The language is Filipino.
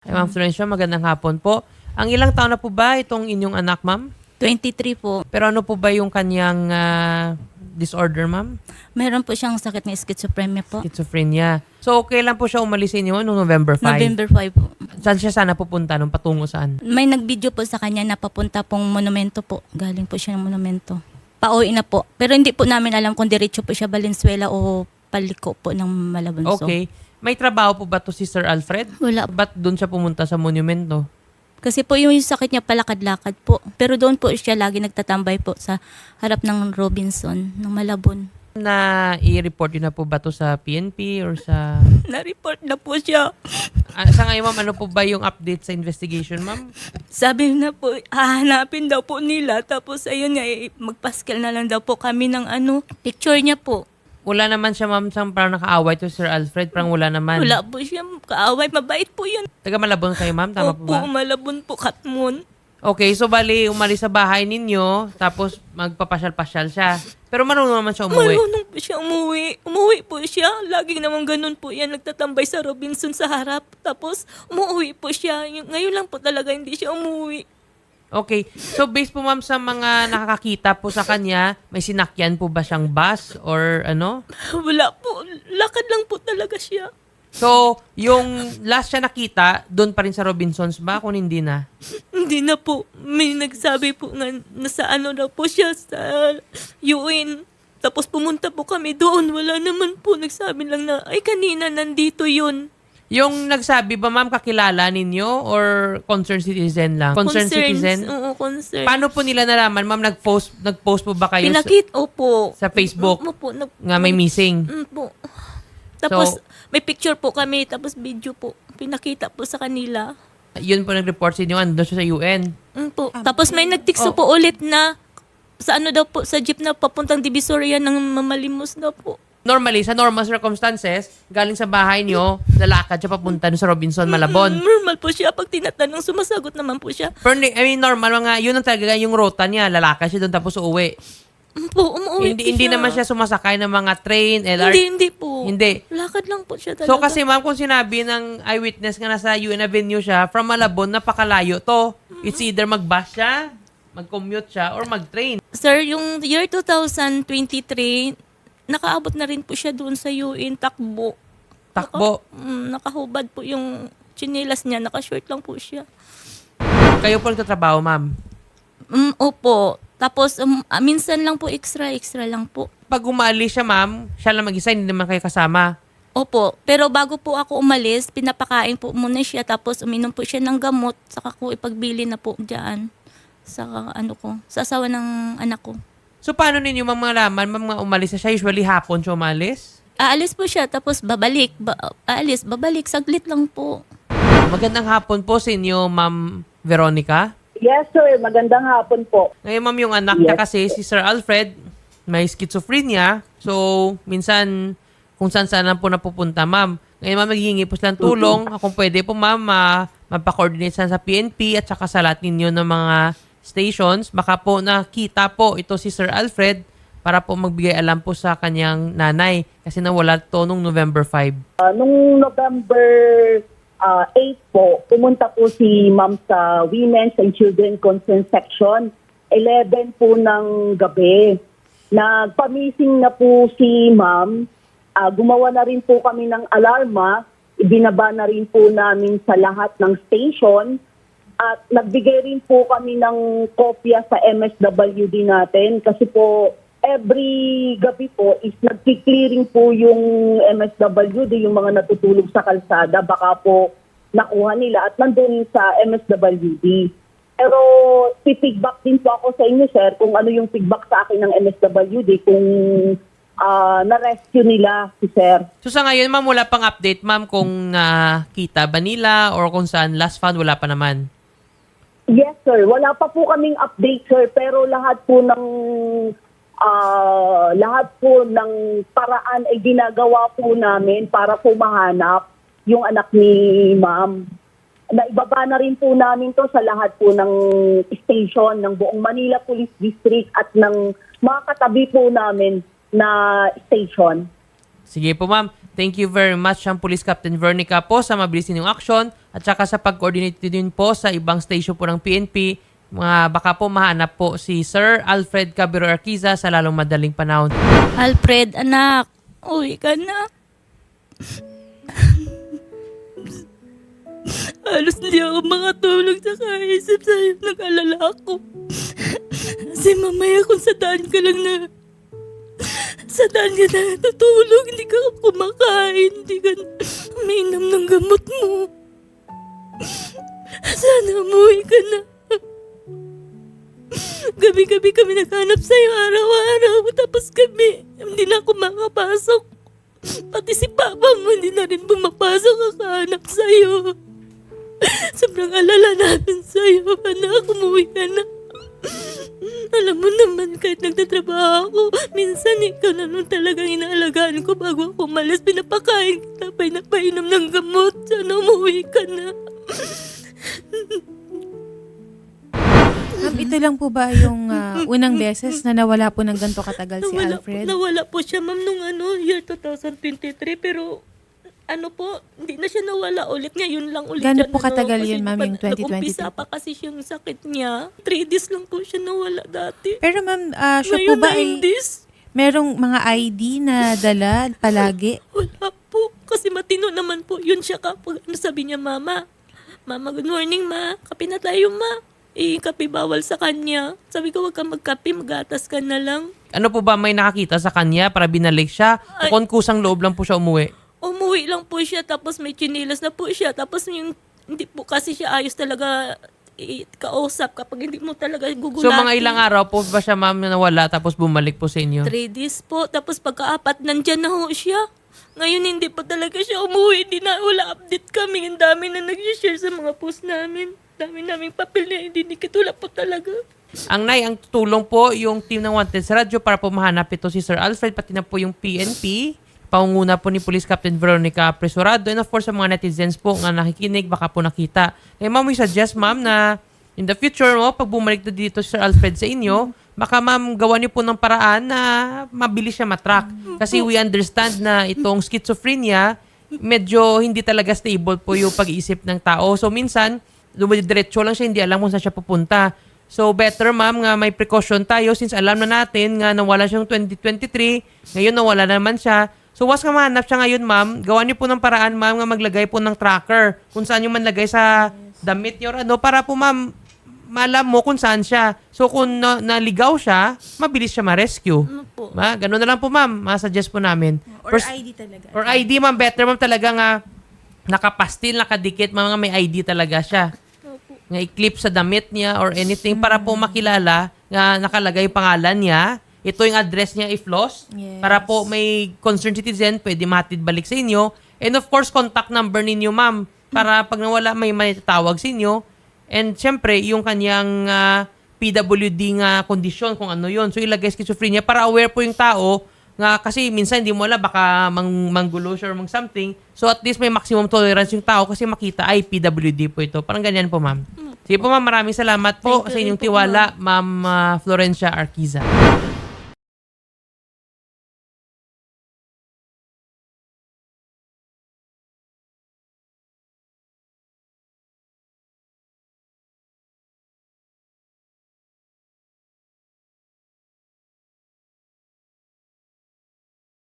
Ay, Ma'am Florencia, magandang hapon po. Ang ilang taon na po ba itong inyong anak, ma'am? 23 po. Pero ano po ba yung kanyang ah, disorder, ma'am? Meron po siyang sakit ng schizophrenia po. Schizophrenia. So, okay lang po siya umalis sa inyo noong November 5? November 5 po. Saan siya sana pupunta? Nung patungo saan? May nag-video po sa kanya na papunta pong monumento po. Galing po siya ng monumento. Pauwi na po. Pero hindi po namin alam kung diretso po siya Valenzuela o paliko po ng Malabonso. Okay. May trabaho po ba to si Sir Alfred? Wala. Ba't doon siya pumunta sa monumento? Kasi po yung sakit niya palakad-lakad po. Pero doon po siya lagi nagtatambay po sa harap ng Robinson, ng Malabon. Na i-report yun na po ba to sa PNP or sa... Na-report na po siya. Ah, sa ngayon, ma'am, ano po ba yung update sa investigation, ma'am? Sabi na po, hahanapin daw po nila. Tapos ayun nga, eh, magpaskal na lang daw po kami ng ano, picture niya po. Wala naman siya, ma'am, sang parang nakaaway to Sir Alfred. Parang wala naman. Wala po siya, kaaway, mabait po yun. Taga Malabon kayo, ma'am? Tama po Opo, ba? malabon po, katmon. Okay, so bali, umalis sa bahay ninyo, tapos magpapasyal-pasyal siya. Pero marunong naman siya umuwi. Marunong po siya umuwi. Umuwi po siya. Laging naman ganun po yan. Nagtatambay sa Robinson sa harap. Tapos, umuwi po siya. Yung- Ngayon lang po talaga hindi siya umuwi. Okay, so based po ma'am sa mga nakakakita po sa kanya, may sinakyan po ba siyang bus or ano? Wala po. Lakad lang po talaga siya. So, yung last siya nakita, doon pa rin sa Robinsons ba? Kung hindi na. Hindi na po. May nagsabi po nga na sa ano daw po siya sa UN. Tapos pumunta po kami doon. Wala naman po. Nagsabi lang na, ay kanina nandito yun. Yung nagsabi ba ma'am kakilala ninyo or concerned citizen lang? Concerned Concerns. citizen? Oo, concern. Paano po nila nalaman? Ma'am, nag-post, nag-post po ba kayo sa, Pinakit, opo. sa Facebook Opo, nag, nga may missing? Mm, po. Tapos, So- may picture po kami, tapos video po. Pinakita po sa kanila. Yun po nag-report sa inyo, andun siya sa UN. Mm, po. Tapos may nagtikso Oh. po ulit na sa ano daw po, sa jeep na papuntang Divisoria ng Mamalimos daw po. Normally, sa normal circumstances, galing sa bahay nyo, lalakad siya papunta sa Robinson, Malabon. Normal po siya. Pag tinatanong, sumasagot naman po siya. Pero, ni- I mean, normal mga, yun ang talaga yung rota niya. Lalakad siya doon tapos uuwi. Mm, po, umuwi hindi, po hindi naman siya sumasakay ng mga train, LR. Hindi, hindi po. Hindi. Lakad lang po siya talaga. So kasi ma'am, kung sinabi ng eyewitness nga nasa UN Avenue siya, from Malabon, napakalayo to. It's either mag-bus siya, mag-commute siya, or mag-train. Sir, yung year 2023, nakaabot na rin po siya doon sa UN takbo. Takbo. Naka, mm, nakahubad po yung chinelas niya. Naka-short lang po siya. Kayo po nagtatrabaho, ma'am. Mm, opo. Tapos, um, ah, minsan lang po extra, extra lang po. Pag umalis siya, ma'am, siya lang mag-isa, hindi naman kayo kasama. Opo. Pero bago po ako umalis, pinapakain po muna siya. Tapos uminom po siya ng gamot. Saka ko ipagbili na po dyan. Sa ano ko. Sa asawa ng anak ko. So paano ninyo ma'am malaman, ma'am, mga umalis na siya? Usually hapon siya umalis? Aalis po siya. Tapos babalik. Ba- aalis, babalik. Saglit lang po. Magandang hapon po sa inyo, ma'am Veronica. Yes, sir. Magandang hapon po. Ngayon, ma'am, yung anak niya kasi, si Sir Alfred, may schizophrenia. So, minsan, kung saan saan po napupunta, ma'am. Ngayon, ma'am, maghihingi po silang tulong. Kung pwede po, ma'am, ma magpa-coordinate sila sa PNP at saka sa lahat ninyo ng mga stations. Baka po nakita po ito si Sir Alfred para po magbigay alam po sa kanyang nanay kasi nawala to nung November 5. Ah, nung November ah, 8 po, pumunta po si ma'am sa Women's and Children Concern Section. 11 po ng gabi. Nagpamising na po si ma'am. Ah, gumawa na rin po kami ng alarma. Ibinaba na rin po namin sa lahat ng station. At nagbigay rin po kami ng kopya sa MSWD natin kasi po every gabi po is nagki-clearing po yung MSWD, yung mga natutulog sa kalsada, baka po nakuha nila at nandun sa MSWD. Pero feedback din po ako sa inyo, sir, kung ano yung feedback sa akin ng MSWD, kung ah, na-rescue nila si sir. So sa ngayon, ma'am, wala pang update, ma'am, kung nakita ba nila or kung saan last found, wala pa naman. Yes, sir. Wala pa po kaming update, sir. Pero lahat po ng ah, lahat po ng paraan ay ginagawa po namin para po mahanap yung anak ni ma'am. Naibaba na rin po namin to sa lahat po ng station ng buong Manila Police District at ng mga katabi po namin na station. Sige po, ma'am. Thank you very much, ang Police Captain Vernica po sa mabilis ninyong action at saka sa pag-coordinate din po sa ibang station po ng PNP, mga baka po mahanap po si Sir Alfred Cabiro Arquiza sa lalong madaling panahon. Alfred, anak, uwi ka na. Halos hindi ako makatulog sa kaisip sa'yo. Nag-alala ako. Kasi mamaya kung sa daan ka lang na... Sa daan ka na natutulog, hindi ka kumakain, hindi ka uminom ng gamot mo. Sana umuwi ka na. Gabi-gabi kami naghanap sa'yo araw-araw. Tapos kami, hindi na ako makapasok. Pati si Papa mo, hindi na rin pumapasok kakahanap sa'yo. Sobrang alala namin sa'yo. Anak, umuwi ka na. Alam mo naman, kahit nagtatrabaho ako, minsan ikaw na nung talagang inaalagaan ko bago ako umalis. Pinapakain kita, pinapainom ng gamot. Sana umuwi ka na. Ma'am, ito lang po ba yung ah, unang beses na nawala po ng ganito katagal si nawala, Alfred? Po, nawala po siya, ma'am, nung ano, year 2023. Pero, ano po, hindi na siya nawala ulit. Ngayon lang ulit siya po na- katagal kasi yun, ma'am, pa- yung 2023? Nag-umpisa pa kasi siyang sakit niya. Three days lang po siya nawala dati. Pero ma'am, ah, siya po Ngayon, ba nine ay days. merong mga ID na dala palagi? Wala po. Kasi matino naman po yun siya kapag ano sabi niya, Mama. Mama, good morning, Ma. Kape na tayo, Ma. Eh, kape bawal sa kanya. Sabi ko, wag ka magkape, magatas ka na lang. Ano po ba may nakakita sa kanya para binalik siya? O kung kusang loob lang po siya umuwi? Umuwi lang po siya, tapos may chinilas na po siya. Tapos yung, hindi po kasi siya ayos talaga i- kausap kapag hindi mo talaga gugulatin. So mga ilang araw po ba siya ma'am na nawala tapos bumalik po sa inyo? Three days po. Tapos pagkaapat, nandyan na ho siya. Ngayon hindi pa talaga siya umuwi. Hindi na, wala update kami. Ang dami na nag-share sa mga post namin. Dami naming papel na idinikit. Wala po talaga. Ang nay, ang tulong po yung team ng Wanted sa radyo para po mahanap ito si Sir Alfred, pati na po yung PNP, pangunguna po ni Police Captain Veronica Presurado, and of course sa mga netizens po nga nakikinig, baka po nakita. Eh ma'am, we suggest ma'am na in the future mo, pag bumalik na dito si Sir Alfred sa inyo, baka ma'am gawa niyo po ng paraan na mabilis siya matrack. Kasi we understand na itong schizophrenia, medyo hindi talaga stable po yung pag-iisip ng tao. So minsan, dumidiretso lang siya, hindi alam kung saan siya pupunta. So better ma'am nga may precaution tayo since alam na natin nga nawala siyang 2023, ngayon nawala na naman siya. So once nga mahanap siya ngayon ma'am, gawa niyo po ng paraan ma'am nga maglagay po ng tracker kung saan yung manlagay sa damit niyo or ano para po ma'am malam mo kung saan siya. So kung na- naligaw siya, mabilis siya ma-rescue. Ano po? Ma, ganun na lang po ma'am, ma-suggest po namin. Or Pers- ID talaga? Or ID, ma'am. Better, ma'am, talaga nga nakapastil, nakadikit, mga may ID talaga siya. Opo. Nga i-clip sa damit niya or anything para po makilala nga nakalagay yung pangalan niya. Ito yung address niya if lost. Yes. Para po may concerned citizen, pwede matid balik sa inyo. And of course, contact number ninyo, ma'am. Para pag nawala, may manitatawag sa inyo. And syempre, yung kanyang ah, PWD nga kondisyon, kung ano yon So ilagay schizophrenia para aware po yung tao nga kasi minsan hindi mo alam baka mang manggulo siya or mang something. So at least may maximum tolerance yung tao kasi makita ay PWD po ito. Parang ganyan po, ma'am. Sige po, ma'am. Maraming salamat po Thank sa inyong po, tiwala, ma'am ah, Florencia Arquiza.